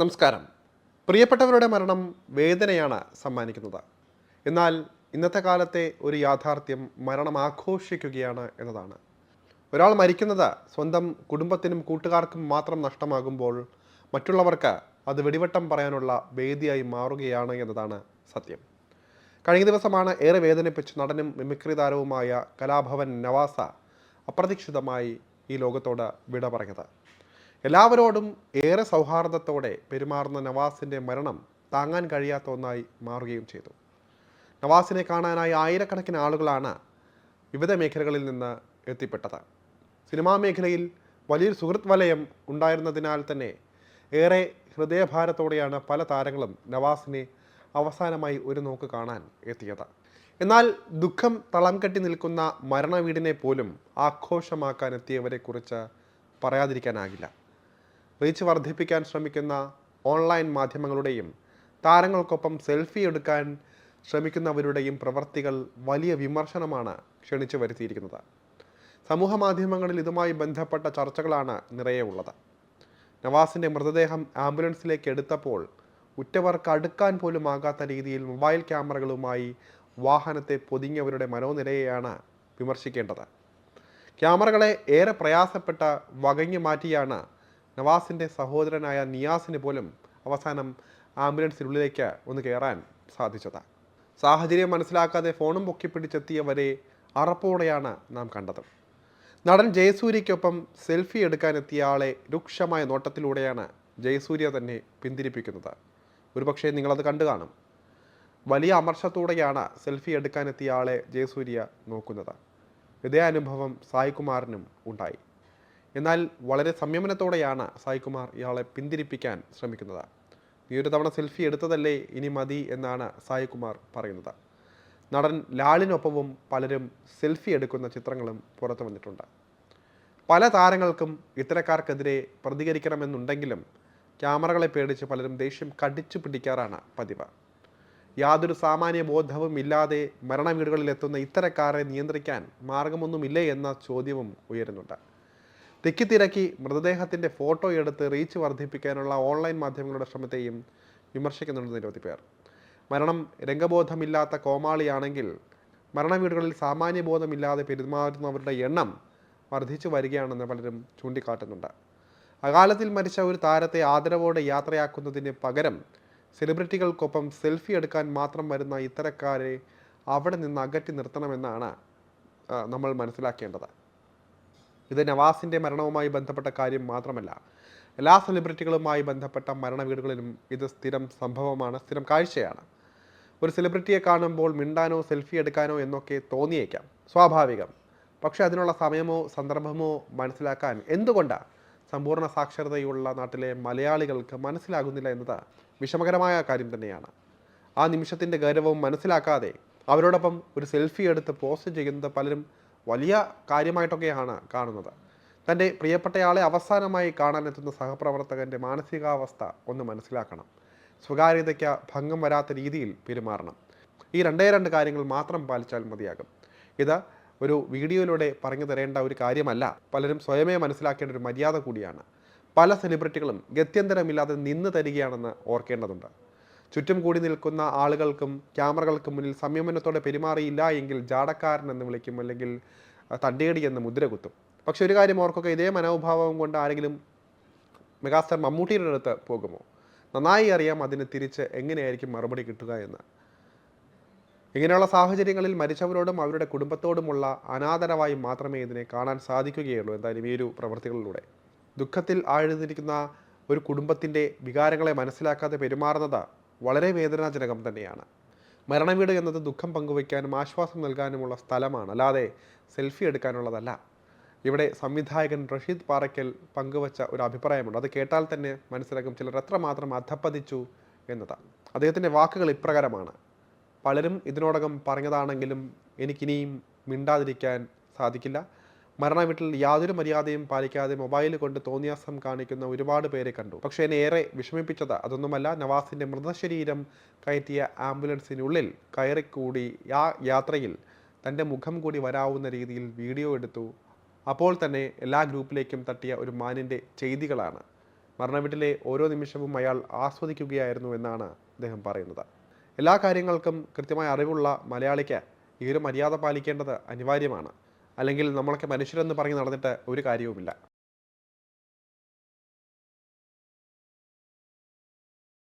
നമസ്കാരം. പ്രിയപ്പെട്ടവരുടെ മരണം വേദനയാണ് സമ്മാനിക്കുന്നത്. എന്നാൽ ഇന്നത്തെ കാലത്തെ ഒരു യാഥാർത്ഥ്യം മരണം ആഘോഷിക്കുകയാണ് എന്നതാണ്. ഒരാൾ മരിക്കുന്നത് സ്വന്തം കുടുംബത്തിനും കൂട്ടുകാർക്കും മാത്രം നഷ്ടമാകുമ്പോൾ മറ്റുള്ളവർക്ക് അത് വെടിവട്ടം പറയാനുള്ള വേദിയായി മാറുകയാണ് എന്നതാണ് സത്യം. കഴിഞ്ഞ ദിവസമാണ് ഏറെ വേദനിപ്പിച്ച് നടനും മിമിക്രി താരവുമായ കലാഭവൻ നവാസ അപ്രതീക്ഷിതമായി ഈ ലോകത്തോട് വിട പറഞ്ഞത്. എല്ലാവരോടും ഏറെ സൗഹാർദ്ദത്തോടെ പെരുമാറുന്ന നവാസിന്റെ മരണം താങ്ങാൻ കഴിയാത്ത ഒന്നായി മാറുകയും ചെയ്തു. നവാസിനെ കാണാനായി ആയിരക്കണക്കിന് ആളുകളാണ് വിവിധ മേഖലകളിൽ നിന്ന് എത്തിപ്പെട്ടത്. സിനിമാ മേഖലയിൽ വലിയൊരു സുഹൃത്ത് വലയം ഉണ്ടായിരുന്നതിനാൽ തന്നെ ഏറെ ഹൃദയഭാരത്തോടെയാണ് പല താരങ്ങളും നവാസിനെ അവസാനമായി ഒരു നോക്ക് കാണാൻ എത്തിയത്. എന്നാൽ ദുഃഖം തളം കെട്ടി നിൽക്കുന്ന മരണവീടിനെ പോലും ആഘോഷമാക്കാൻ എത്തിയവരെക്കുറിച്ച് പറയാതിരിക്കാനാകില്ല. റീച്ച് വർദ്ധിപ്പിക്കാൻ ശ്രമിക്കുന്ന ഓൺലൈൻ മാധ്യമങ്ങളുടെയും താരങ്ങൾക്കൊപ്പം സെൽഫി എടുക്കാൻ ശ്രമിക്കുന്നവരുടെയും പ്രവർത്തികൾ വലിയ വിമർശനമാണ് ക്ഷണിച്ചു വരുത്തിയിരിക്കുന്നത്. സമൂഹ മാധ്യമങ്ങളിൽ ഇതുമായി ബന്ധപ്പെട്ട ചർച്ചകളാണ് നിറയെ ഉള്ളത്. നവാസിന്റെ മൃതദേഹം ആംബുലൻസിലേക്ക് എടുത്തപ്പോൾ ഉറ്റവർക്ക് അടുക്കാൻ പോലും ആകാത്ത രീതിയിൽ മൊബൈൽ ക്യാമറകളുമായി വാഹനത്തെ പൊതിഞ്ഞവരുടെ മനോനിലയെയാണ് വിമർശിക്കേണ്ടത്. ക്യാമറകളെ ഏറെ പ്രയാസപ്പെട്ട വകഞ്ഞു മാറ്റിയാണ് നവാസിന്റെ സഹോദരനായ നിയാസിന് പോലും അവസാനം ആംബുലൻസിനുള്ളിലേക്ക് ഒന്ന് കയറാൻ സാധിച്ചത്. സാഹചര്യം മനസ്സിലാക്കാതെ ഫോണും പൊക്കിപ്പിടിച്ചെത്തിയവരെ അറപ്പോടെയാണ് നാം കണ്ടത്. നടൻ ജയസൂര്യയ്ക്കൊപ്പം സെൽഫി എടുക്കാനെത്തിയ ആളെ രൂക്ഷമായ നോട്ടത്തിലൂടെയാണ് ജയസൂര്യ തന്നെ പിന്തിരിപ്പിക്കുന്നത്. ഒരുപക്ഷെ നിങ്ങളത് കണ്ടു കാണും. വലിയ അമർഷത്തോടെയാണ് സെൽഫി എടുക്കാനെത്തിയ ആളെ ജയസൂര്യ നോക്കുന്നത്. ഇതേ അനുഭവം സായികുമാറിനും ഉണ്ടായി. എന്നാൽ വളരെ സംയമനത്തോടെയാണ് സായികുമാർ ഇയാളെ പിന്തിരിപ്പിക്കാൻ ശ്രമിക്കുന്നത്. നീ ഒരു തവണ സെൽഫി എടുത്തതല്ലേ ഇനി മതി എന്നാണ് സായികുമാർ പറയുന്നത്. നടൻ ലാലിനൊപ്പവും പലരും സെൽഫി എടുക്കുന്ന ചിത്രങ്ങളും പുറത്തു വന്നിട്ടുണ്ട്. പല താരങ്ങൾക്കും ഇത്തരക്കാർക്കെതിരെ പ്രതികരിക്കണമെന്നുണ്ടെങ്കിലും ക്യാമറകളെ പേടിച്ച് പലരും ദേഷ്യം കടിച്ചു പിടിക്കാറാണ് പതിവ്. യാതൊരു സാമാന്യ ബോധവും ഇല്ലാതെ മരണവീടുകളിലെത്തുന്ന ഇത്തരക്കാരെ നിയന്ത്രിക്കാൻ മാർഗമൊന്നുമില്ലേ എന്ന ചോദ്യവും ഉയരുന്നുണ്ട്. തിക്കിത്തിരക്കി മൃതദേഹത്തിന്റെ ഫോട്ടോ എടുത്ത് റീച്ച് വർദ്ധിപ്പിക്കാനുള്ള ഓൺലൈൻ മാധ്യമങ്ങളുടെ ശ്രമത്തെയും വിമർശിക്കുന്നുണ്ട് നിരവധി പേർ. മരണം രംഗബോധമില്ലാത്ത കോമാളിയാണെങ്കിൽ മരണവീടുകളിൽ സാമാന്യബോധമില്ലാതെ പെരുമാറുന്നവരുടെ എണ്ണം വർദ്ധിച്ചു വരികയാണെന്ന് പലരും ചൂണ്ടിക്കാട്ടുന്നുണ്ട്. അകാലത്തിൽ മരിച്ച ഒരു താരത്തെ ആദരവോടെ യാത്രയാക്കുന്നതിന് പകരം സെലിബ്രിറ്റികൾക്കൊപ്പം സെൽഫി എടുക്കാൻ മാത്രം വരുന്ന ഇത്തരക്കാരെ അവിടെ നിന്ന് അകറ്റി നിർത്തണമെന്നാണ് നമ്മൾ മനസ്സിലാക്കേണ്ടത്. ഇത് നവാസിന്റെ മരണവുമായി ബന്ധപ്പെട്ട കാര്യം മാത്രമല്ല എല്ലാ സെലിബ്രിറ്റികളുമായി ബന്ധപ്പെട്ട മരണ വീടുകളിലും ഇത് സ്ഥിരം സംഭവമാണ് സ്ഥിരം കാഴ്ചയാണ്. ഒരു സെലിബ്രിറ്റിയെ കാണുമ്പോൾ മിണ്ടാനോ സെൽഫി എടുക്കാനോ എന്നൊക്കെ തോന്നിയേക്കാം സ്വാഭാവികം. പക്ഷേ അതിനുള്ള സമയമോ സന്ദർഭമോ മനസ്സിലാക്കാൻ എന്തുകൊണ്ടാണ് സമ്പൂർണ സാക്ഷരതയുള്ള നാട്ടിലെ മലയാളികൾക്ക് മനസ്സിലാകുന്നില്ല എന്നത് വിഷമകരമായ കാര്യം തന്നെയാണ്. ആ നിമിഷത്തിന്റെ ഗൗരവം മനസ്സിലാക്കാതെ അവരോടൊപ്പം ഒരു സെൽഫി എടുത്ത് പോസ്റ്റ് ചെയ്യുന്നത് പലരും വലിയ കാര്യമായിട്ടൊക്കെയാണ് കാണുന്നത്. തന്റെ പ്രിയപ്പെട്ടയാളെ അവസാനമായി കാണാനെത്തുന്ന സഹപ്രവർത്തകന്റെ മാനസികാവസ്ഥ ഒന്ന് മനസ്സിലാക്കണം. സ്വകാര്യതയ്ക്ക് ഭംഗം വരാത്ത രീതിയിൽ പെരുമാറണം. ഈ രണ്ടേ രണ്ട് കാര്യങ്ങൾ മാത്രം പാലിച്ചാൽ മതിയാകും. ഇത് ഒരു വീഡിയോയിലൂടെ പറഞ്ഞു തരേണ്ട ഒരു കാര്യമല്ല. പലരും സ്വയമേ മനസ്സിലാക്കേണ്ട ഒരു മര്യാദ കൂടിയാണ്. പല സെലിബ്രിറ്റികളും ഗത്യന്തരമില്ലാതെ നിന്ന് തരികയാണെന്ന് ഓർക്കേണ്ടതുണ്ട്. ചുറ്റും കൂടി നിൽക്കുന്ന ആളുകൾക്കും ക്യാമറകൾക്കും മുന്നിൽ സംയമനത്തോടെ പെരുമാറിയില്ല എങ്കിൽ ജാടക്കാരൻ എന്ന് വിളിക്കും അല്ലെങ്കിൽ തണ്ടേടി എന്ന് മുദ്ര കുത്തും. പക്ഷെ ഒരു കാര്യം ഓർക്കുക ഇതേ മനോഭാവം കൊണ്ട് ആരെങ്കിലും മെഗാസ്റ്റാർ മമ്മൂട്ടിയുടെ അടുത്ത് പോകുമോ? നന്നായി അറിയാം അതിന് തിരിച്ച് എങ്ങനെയായിരിക്കും മറുപടി കിട്ടുക എന്ന്. ഇങ്ങനെയുള്ള സാഹചര്യങ്ങളിൽ മരിച്ചവരോടും അവരുടെ കുടുംബത്തോടുമുള്ള അനാദരവായി മാത്രമേ ഇതിനെ കാണാൻ സാധിക്കുകയുള്ളൂ എന്തായാലും ഈ ഒരു പ്രവൃത്തികളിലൂടെ. ദുഃഖത്തിൽ ആഴ്ന്നിരിക്കുന്ന ഒരു കുടുംബത്തിന്റെ വികാരങ്ങളെ മനസ്സിലാക്കാതെ പെരുമാറുന്നത് വളരെ വേദനാജനകം തന്നെയാണ്. മരണവീട് എന്നത് ദുഃഖം പങ്കുവയ്ക്കാനും ആശ്വാസം നൽകാനുമുള്ള സ്ഥലമാണ്. അല്ലാതെ സെൽഫി എടുക്കാനുള്ളതല്ല. ഇവിടെ സംവിധായകൻ റഷീദ് പാറയ്ക്കൽ പങ്കുവച്ച ഒരു അഭിപ്രായമുണ്ട്. അത് കേട്ടാൽ തന്നെ മനസ്സിലാക്കും ചിലർ എത്രമാത്രം അധപ്പതിച്ചു എന്നതാണ്. അദ്ദേഹത്തിന്റെ വാക്കുകൾ ഇപ്രകാരമാണ്. പലരും ഇതിനോടകം പറഞ്ഞതാണെങ്കിലും എനിക്കിനിയും മിണ്ടാതിരിക്കാൻ സാധിക്കില്ല. മരണവീട്ടിൽ യാതൊരു മര്യാദയും പാലിക്കാതെ മൊബൈൽ കൊണ്ട് തോന്നിയാസം കാണിക്കുന്ന ഒരുപാട് പേരെ കണ്ടു. പക്ഷേ എന്നെ ഏറെ വിഷമിപ്പിച്ചത് അതൊന്നുമല്ല നവാസിന്റെ മൃതശരീരം കയറ്റിയ ആംബുലൻസിനുള്ളിൽ കയറിക്കൂടി ആ യാത്രയിൽ തന്റെ മുഖം കൂടി വരാവുന്ന രീതിയിൽ വീഡിയോ എടുത്തു. അപ്പോൾ തന്നെ എല്ലാ ഗ്രൂപ്പിലേക്കും തട്ടിയ ഒരു മാനിന്റെ ചെയ്തികളാണ്. മരണവീട്ടിലെ ഓരോ നിമിഷവും അയാൾ ആസ്വദിക്കുകയായിരുന്നു എന്നാണ് അദ്ദേഹം പറയുന്നത്. എല്ലാ കാര്യങ്ങൾക്കും കൃത്യമായ അറിവുള്ള മലയാളിക്ക് ഈ ഒരു മര്യാദ പാലിക്കേണ്ടത് അനിവാര്യമാണ്. അല്ലെങ്കിൽ നമ്മളൊക്കെ മനുഷ്യരെന്ന് പറഞ്ഞ് നടന്നിട്ട് ഒരു കാര്യവുമില്ല.